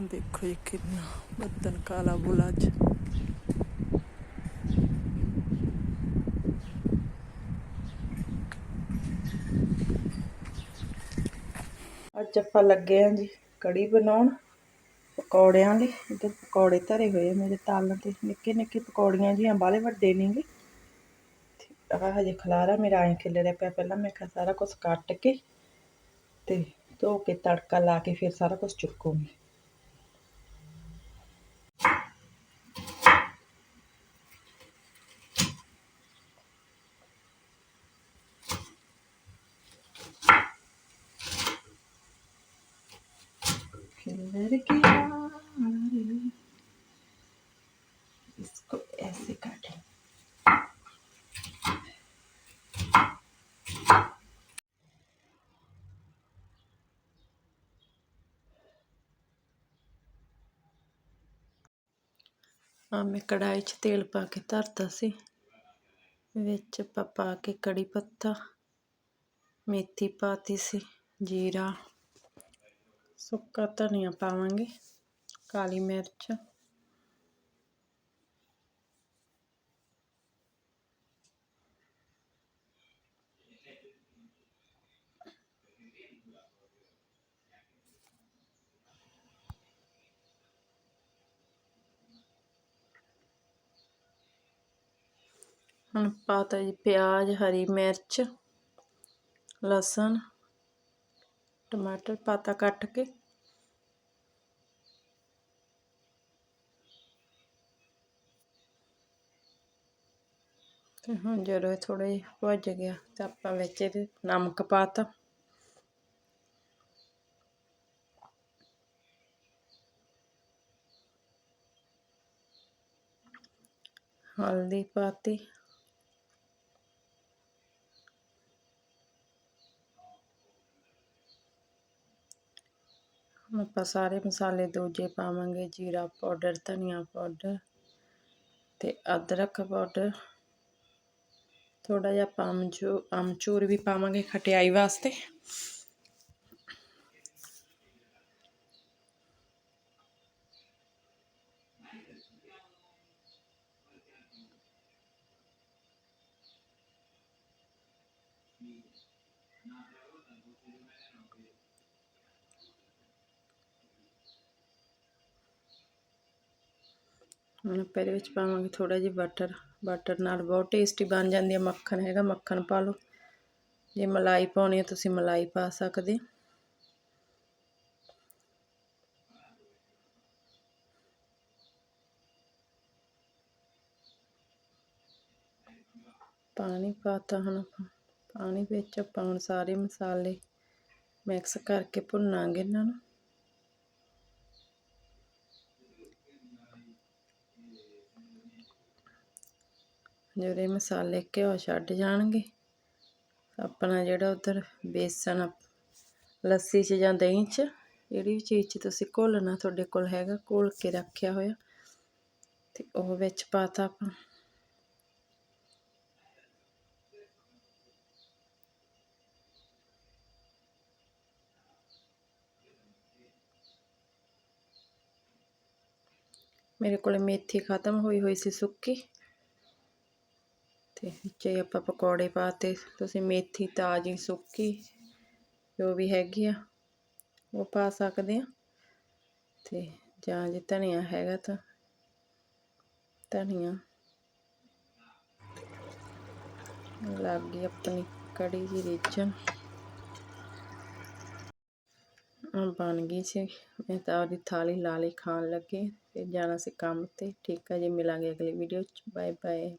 ਹੁਣ ਦੇਖੋ ਇਹ ਕਿੰਨਾ ਬੱਦਨ ਕਾਲਾ ਬੁਲਾ ਅੱਜ। ਅੱਜ ਆਪਾਂ ਲੱਗੇ ਆਂ ਜੀ ਕੜੀ ਬਣਾਉਣ ਪਕੌੜਿਆਂ ਲਈ। ਇੱਧਰ ਪਕੌੜੇ ਧਰੇ ਹੋਏ ਆ ਮੇਰੇ ਤਾਲ ਤੇ। ਨਿੱਕੇ ਨਿੱਕੇ ਪਕੌੜੀਆਂ ਜੀਆਂ ਬਾਲੇ ਵੱਡੇ ਨਹੀਂਗੇ ਆਹ ਹਜੇ ਖਲਾਰਾ ਮੇਰਾ ਐਂ ਖਿਲਰਿਆ ਪਿਆ ਪਹਿਲਾਂ। ਮੈਂ ਕਿਹਾ ਸਾਰਾ ਕੁਝ ਕੱਟ ਕੇ ਤੇ ਧੋ ਕੇ ਤੜਕਾ ਲਾ ਕੇ ਫਿਰ ਸਾਰਾ ਕੁਝ ਚੁੱਕੂਗੀ। खिलर गया रे। इसको ऐसे काटें ਆ ਮੈਂ ਕੜਾਈ 'ਚ ਤੇਲ ਪਾ ਕੇ ਧਰਤਾ ਸੀ ਵਿੱਚ ਆਪਾਂ ਪਾ ਕੇ ਕੜੀ ਪੱਤਾ ਮੇਥੀ ਪਾਤੀ ਸੀ ਜੀਰਾ ਸੁੱਕਾ ਧਨੀਆ ਪਾਵਾਂਗੇ, ਕਾਲੀ ਮਿਰਚ। ਹੁਣ ਪਾਤਾ ਜੀ ਪਿਆਜ਼, ਹਰੀ ਮਿਰਚ, ਲਸਣ, ਟਮਾਟਰ ਪਾਤਾ ਕੱਟ ਕੇ। ਤੇ ਹੁਣ ਜਦੋਂ ਇਹ ਥੋੜਾ ਜਿਹਾ ਭੁੱਜ ਗਿਆ ਤਾਂ ਆਪਾਂ ਵਿੱਚ ਇਹਦੇ ਨਮਕ ਪਾਤਾ। ਹਲਦੀ ਪਾਤੀ। ਹੁਣ ਆਪਾਂ ਸਾਰੇ ਮਸਾਲੇ ਦੂਜੇ ਪਾਵਾਂਗੇ, ਜੀਰਾ ਪਾਊਡਰ, ਧਨੀਆ ਪਾਊਡਰ ਤੇ ਅਦਰਕ ਪਾਊਡਰ। ਥੋੜਾ ਜਿਹਾ ਆਪਾਂ ਅਮਚੂ ਅਮਚੂਰ ਵੀ ਪਾਵਾਂਗੇ ਖਟਿਆਈ ਵਾਸਤੇ। ਹੁਣ ਆਪਾਂ ਇਹਦੇ ਵਿੱਚ ਪਾਵਾਂਗੇ ਥੋੜਾ ਜਿਹਾ ਬਟਰ ਬਟਰ ਨਾਲ ਬਹੁਤ ਟੇਸਟੀ ਬਣ ਜਾਂਦੀ ਹੈ ਮੱਖਣ ਹੈਗਾ, ਮੱਖਣ ਪਾ ਲਓ। ਜੇ ਮਲਾਈ ਪਾਉਣੀ ਹੈ ਤੁਸੀਂ ਮਲਾਈ ਪਾ ਸਕਦੇ। ਪਾਣੀ ਪਾਤਾ ਹੁਣ ਆਪਾਂ। ਪਾਣੀ ਵਿੱਚ ਆਪਾਂ ਹੁਣ ਸਾਰੇ ਮਸਾਲੇ ਮਿਕਸ ਕਰਕੇ ਭੁੰਨਾਂਗੇ ਇਹਨਾਂ ਨੂੰ। ਜਿਹੜੇ ਮਸਾਲੇ ਘਿਓ ਛੱਡ ਜਾਣਗੇ। ਆਪਣਾ ਜਿਹੜਾ ਉਧਰ ਬੇਸਣ, ਲੱਸੀ 'ਚ ਜਾਂ ਦਹੀਂ 'ਚ, ਜਿਹੜੀ ਵੀ ਚੀਜ਼ 'ਚ ਤੁਸੀਂ ਘੋਲਣਾ ਤੁਹਾਡੇ ਕੋਲ ਹੈਗਾ, ਘੋਲ ਕੇ ਰੱਖਿਆ ਹੋਇਆ, ਤੇ ਉਹ ਵਿੱਚ ਪਾਤਾ ਆਪਾਂ। ਮੇਰੇ ਕੋਲ ਮੇਥੀ ਖਤਮ ਹੋਈ ਹੋਈ ਸੀ ਸੁੱਕੀ। ਤੇ ਵਿੱਚੇ ਆਪਾਂ ਪਕੌੜੇ ਪਾਤੇ ਤੁਸੀਂ ਮੇਥੀ ਤਾਜ਼ੀ ਸੁੱਕੀ, ਜੋ ਵੀ ਹੈਗੀ ਆ, ਉਹ ਪਾ ਸਕਦੇ ਆ। ਤੇ ਜਾਂ ਜੇ ਧਨੀਆ ਹੈਗਾ ਤਾਂ ਧਨੀਆ। ਲੱਗ ਗਈ ਆਪਣੀ ਕੜੀ ਦੀ ਰਿੱਝਣ। ਬਣ ਗਈ ਸੀ। ਮੈਂ ਤਾਂ ਉਹਦੀ ਥਾਲੀ ਲਾ ਲਈ ਖਾਣ ਲੱਗੇ। ਫਿਰ ਜਾਣਾ ਸੀ ਕੰਮ ਤੇ। ਠੀਕ ਹੈ ਜੀ, ਮਿਲਾਂਗੇ ਅਗਲੀ ਵੀਡੀਓ ਚ। Bye bye